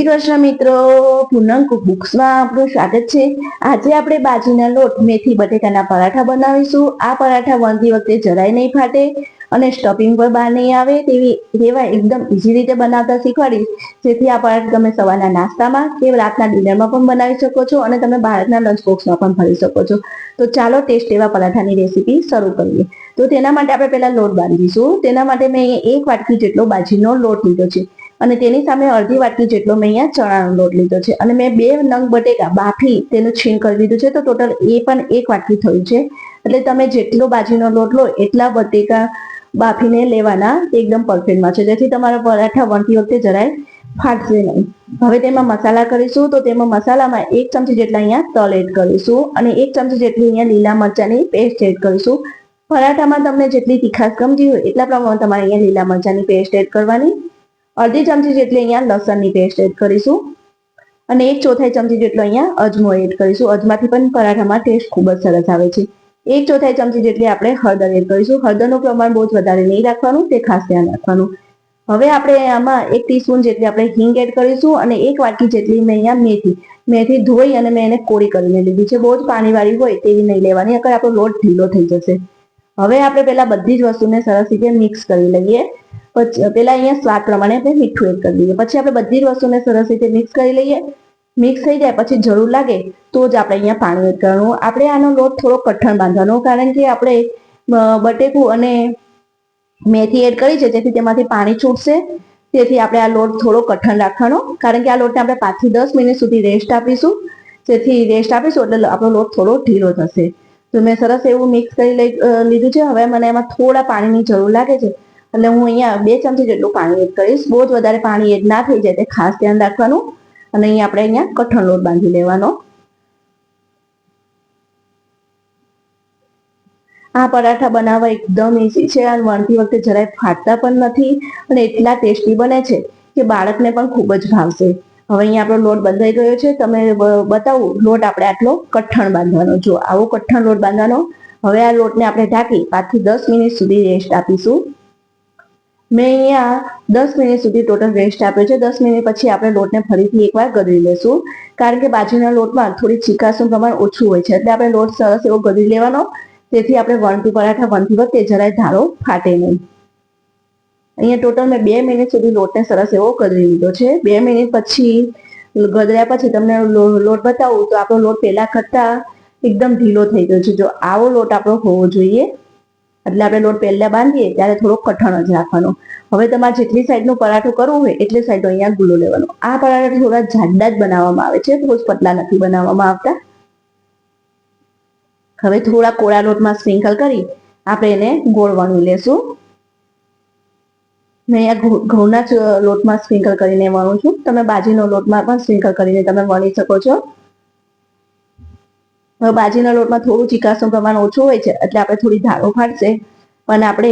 શ્રી કૃષ્ણ મિત્રો પૂનમ બુક્સમાં આપનું સ્વાગત છે. આજે આપણે બાજરીના લોટ, મેથી બટેકાના પરાઠા બનાવીશું. આ પરાઠા વણતી વખતે જરાય નહીં ફાટે અને સ્ટફિંગ પર બહાર નહીં આવે તેવી તેવા એકદમ ઇઝી રીતે બનાવતા શીખવાડીશ. જેથી આ પરાઠા તમે સવારના નાસ્તામાં કે રાતના ડિનરમાં પણ બનાવી શકો છો અને તમે બાળકના લંચ બોક્સમાં પણ ભરી શકો છો. તો ચાલો ટેસ્ટ એવા પરાઠાની રેસીપી શરૂ કરીએ. તો તેના માટે આપણે પહેલા લોટ બાંધીશું. તેના માટે મેં એક વાટકી જેટલો બાજરીનો લોટ લીધો છે. અને તેની સામે અડધી વાટકી જેટલો મેં અહીંયા ચણાનો લોટ લીધો છે. અને મેં બે નંગ બટેકા બાફી તેનું છીણ કરી દીધું છે. તો ટોટલ એ પણ એક વાટકી થયું છે. એટલે તમે જેટલો બાજરીનો લોટ લો, એટલા બટેકા બાફીને લેવાના એકદમ પરફેક્ટમાં છે. જેથી તમારા પરાઠા વણતી વખતે જરાય ફાટશે નહીં. હવે તેમાં મસાલા કરીશું. તો તેમાં મસાલામાં એક ચમચી જેટલા અહીંયા તલ એડ કરીશું અને એક ચમચી જેટલી અહીંયા લીલા મરચાની પેસ્ટ એડ કરીશું. પરાઠામાં તમને જેટલી તીખાશ ગમતી હોય એટલા પ્રમાણે તમારે અહીંયા લીલા મરચાની પેસ્ટ એડ કરવાની. અડધી ચમચી જેટલી અહીંયા લસણની પેસ્ટ એડ કરીશું. અને એક ચોથાઈ ચમચી જેટલો અહીંયા અજમો એડ કરીશું. અજમાથી પણ પરાઠામાં ટેસ્ટ ખૂબ જ સરસ આવે છે. એક ચોથાઈ ચમચી જેટલી આપણે હળદર એડ કરીશું. હળદરનું પ્રમાણ બહુ જ વધારે નહીં રાખવાનું, તે ખાસ ધ્યાન રાખવાનું. હવે આપણે આમાં એક ટીસ્પૂન જેટલી આપણે હિંગ એડ કરીશું અને એક વાટકી જેટલી મેં અહીંયા મેથી મેથી ધોઈ અને મેં એને કોરી કરીને લીધી છે. બહુ જ પાણીવાળી હોય તેવી નહીં લેવાની, અગર આપણો લોટ ઢીલો થઈ જશે. હવે આપણે પહેલા બધી જ વસ્તુને સરસ રીતે મિક્સ કરી લઈએ. પછી પેલા અહીંયા સ્વાદ પ્રમાણે આપણે મીઠું એડ કરી દઈએ. પછી આપણે બધી જ વસ્તુને સરસ રીતે મિક્સ કરી લઈએ. મિક્સ થઈ જાય, પછી જરૂર લાગે તો જ આપણે અહીંયા પાણી એડ કરવાનું. આપણે આનો લોટ થોડો કઠણ બાંધવાનો, કારણ કે આપણે બટેકું અને મેથી એડ કરી છે, જેથી તેમાંથી પાણી છૂટશે. તેથી આપણે આ લોટ થોડો કઠણ રાખવાનો, કારણ કે આ લોટને આપણે પાંચથી દસ મિનિટ સુધી રેસ્ટ આપીશું. જેથી રેસ્ટ આપીશું એટલે આપણો લોટ થોડો ઢીલો થશે. તો મેં સરસ એવું મિક્સ કરી લઈ લીધું છે. હવે મને એમાં થોડા પાણીની જરૂર લાગે છે. એટલે હું અહીંયા બે ચમચી જેટલું પાણી એડ કરીશ. બહુ જ વધારે પાણી એડ ના થઈ જાય તે ખાસ ધ્યાન રાખવાનું. અને અહીંયા આપણે અહીંયા કઠણ લોટ બાંધી લેવાનો. આ પરાઠા બનાવવા એકદમ ઈઝી છે અને વણતી વખતે જરાય ફાટતા પણ નથી અને એટલા ટેસ્ટી બને છે કે બાળકને પણ ખૂબ જ ભાવશે. હવે અહીંયા આપણો લોટ બંધાઈ ગયો છે. તમે બતાવું, લોટ આપણે આટલો કઠણ બાંધવાનો. જો આવો કઠણ લોટ બાંધવાનો. હવે આ લોટને આપણે ઢાંકી પાંચથી દસ મિનિટ સુધી રેસ્ટ આપીશું. મેં અહીંયા દસ મિનિટ સુધી ટોટલ રેસ્ટ આપ્યો છે. દસ મિનિટ પછી આપણે લોટને ફરીથી એકવાર ગદરી લેશું. કારણ કે બાજરીના લોટમાં થોડી ચીકાસનું પ્રમાણ ઓછું હોય છે. એટલે આપણે લોટ સરસ એવો ગદરી લેવાનો. તેથી આપણે વણતી પરાઠા વણતી વખતે જરાય ધારો ફાટે નહીં. અહીંયા ટોટલ મેં બે મિનિટ સુધી લોટને સરસ એવો ગદરી લીધો છે. બે મિનિટ પછી ગદર્યા પછી તમને લોટ બતાવું તો આપણો લોટ પહેલા કરતા એકદમ ઢીલો થઈ ગયો છે. જો આવો લોટ આપણો હોવો જોઈએ. એટલે આપણે લોટ પહેલાં બાંધીએ ત્યારે થોડો કઠણ જ રાખવાનો. હવે તમારે જેટલી સાઈડનું પરાઠું કરવું હોય એટલી સાઈડ અહીંયા ગુલો લેવાનો. આ પરાઠા થોડા જાડા જ બનાવવામાં આવે છે બહુ પતલા નથી બનાવવામાં આવતા. હવે થોડા કોળા લોટમાં સ્પ્રિંકલ કરી આપણે એને ગોળ વણી લેશું. મેં અહીંયા ઘઉંના જ લોટમાં સ્પ્રિંકલ કરીને વણું છું. તમે બાજીનો લોટમાં પણ સ્પ્રિંકલ કરીને તમે વણી શકો છો. બાજીના લોટમાં થોડું ચીકાસનું પ્રમાણ ઓછું હોય છે, એટલે આપણે થોડી ધારો ફાટશે પણ આપણે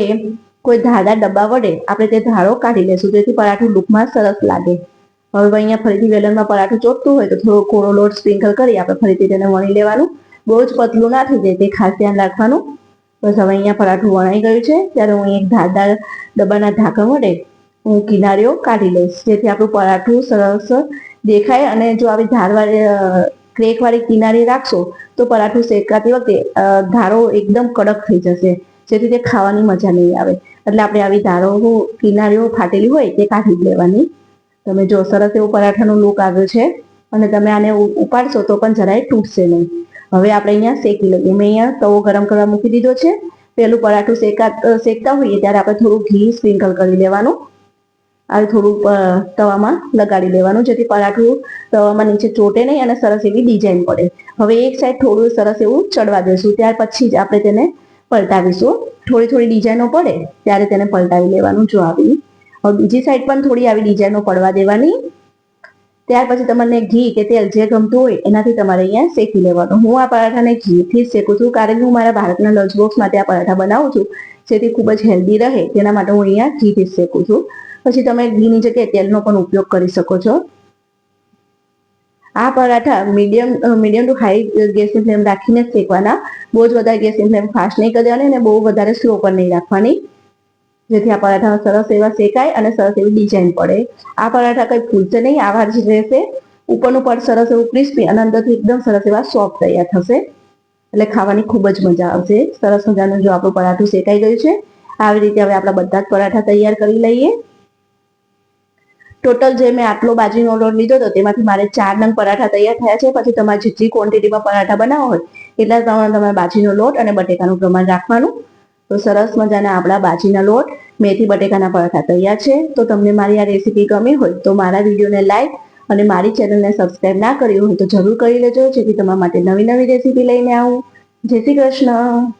કોઈ ધારદાર ડબ્બા વડે આપણે તે ધારો કાઢી લેશું, જેથી પરાઠું લુકમાં સરસ લાગે. હવે અહીંયા ફરીથી વેલણમાં પરાઠું ચોટતું હોય તો થોડો કોળો લોટ સ્પ્રિંકલ કરી આપણે ફરીથી તેને વણી લેવાનું. બહુ જ પતલું ના થઈ જાય, તે ખાસ ધ્યાન રાખવાનું. બસ હવે અહીંયા પરાઠું વણાઈ ગયું છે, ત્યારે હું એક ધારદાર ડબ્બાના ઢાંકણ વડે હું કિનારીઓ કાઢી લઈશ, જેથી આપણું પરાઠું સરસ દેખાય અને જો આવી ધારવાળી ક્રેક વાળી કિનારી રાખશો, તો પરાઠું શેકાતી વખતે ધારો એકદમ કડક થઈ જશે. જેથી તે ખાવાની મજા નહીં આવે. એટલે આપણે આવી ધારો કિનારીઓ ફાટેલી હોય તે કાઢી જ લેવાની. તમે જો સરસ એવું પરાઠાનું લુક આવ્યો છે, અને તમે આને ઉપાડશો તો પણ જરાય તૂટશે નહીં. હવે આપણે અહીંયા શેકી લઈએ. મેં અહીંયા તવો ગરમ કરવા મૂકી દીધો છે. પેલું પરાઠું શેકા શેકતા હોઈએ ત્યારે આપણે થોડું ઘી સ્પ્રિંકલ કરી લેવાનું. આવી થોડું તવામાં લગાડી લેવાનું, જેથી પરાઠું તવામાં નીચે ચોટે નહીં અને સરસ એવી ડિઝાઇન પડે. હવે એક સાઈડ થોડું સરસ એવું ચડવા દઈશું, ત્યાર પછી જ આપણે તેને પલટાવીશું. થોડી થોડી ડિઝાઇનો પડે, ત્યારે તેને પલટાવી લેવાનું જો આવી. હવે બીજી સાઈડ પણ થોડી આવી ડિઝાઇનો પડવા દેવાની. ત્યાર પછી તમને ઘી કે તેલ જે ગમતું હોય, એનાથી તમારે અહીંયા શેકી લેવાનું. હું આ પરાઠાને ઘીથી જ શેકું છું, કારણ કે હું મારા ભારતના લંચ બોક્સ આ પરાઠા બનાવું છું, જેથી ખૂબ જ હેલ્ધી રહે. તેના માટે હું અહીંયા ઘીથી જ શેકું છું. પછી તમે ઘીની જગ્યાએ તેલનો પણ ઉપયોગ કરી શકો છો. આ paratha medium medium to high ગેસની ફ્લેમ રાખીને જ શેકવાના. બહુ જ વધારે ગેસની ફ્લેમ ફાસ્ટ નહીં કરી દેવાની અને બહુ વધારે સ્લો પણ નહીં રાખવાની. જેથી આ પરાઠા સરસ એવા શેકાય અને સરસ એવી ડિઝાઇન પડે. આ પરાઠા કંઈ ફૂલશે નહીં આવા જ રહેશે. ઉપરનું પણ સરસ એવું ક્રિસ્પી અને અંદરથી એકદમ સરસ એવા સોફ્ટ તૈયાર થશે. એટલે ખાવાની ખૂબ જ મજા આવશે. સરસ મજાનું જો આપણું પરાઠું શેકાઈ ગયું છે, આવી રીતે હવે આપણા બધા જ પરાઠા તૈયાર કરી લઈએ. ટોટલ જે મેં આટલો બાજરીનો લોટ લીધો હતો તેમાંથી મારે ચાર નંગ પરાઠા તૈયાર થયા છે. પછી તમારે જેટલી ક્વોન્ટિટીમાં પરાઠા બનાવવા હોય, એટલા પ્રમાણે તમારે બાજરીનો લોટ અને બટેકાનું પ્રમાણ રાખવાનું. તો સરસ મજાના આપણા બાજરીના લોટ, મેથી બટેકાના પરાઠા તૈયાર છે. તો તમને મારી આ રેસીપી ગમી હોય તો મારા વિડીયોને લાઈક અને મારી ચેનલને સબસ્ક્રાઈબ ના કરી હોય તો જરૂર કરી લેજો, જેથી તમારા માટે નવી નવી રેસીપી લઈને આવું. જય શ્રી કૃષ્ણ.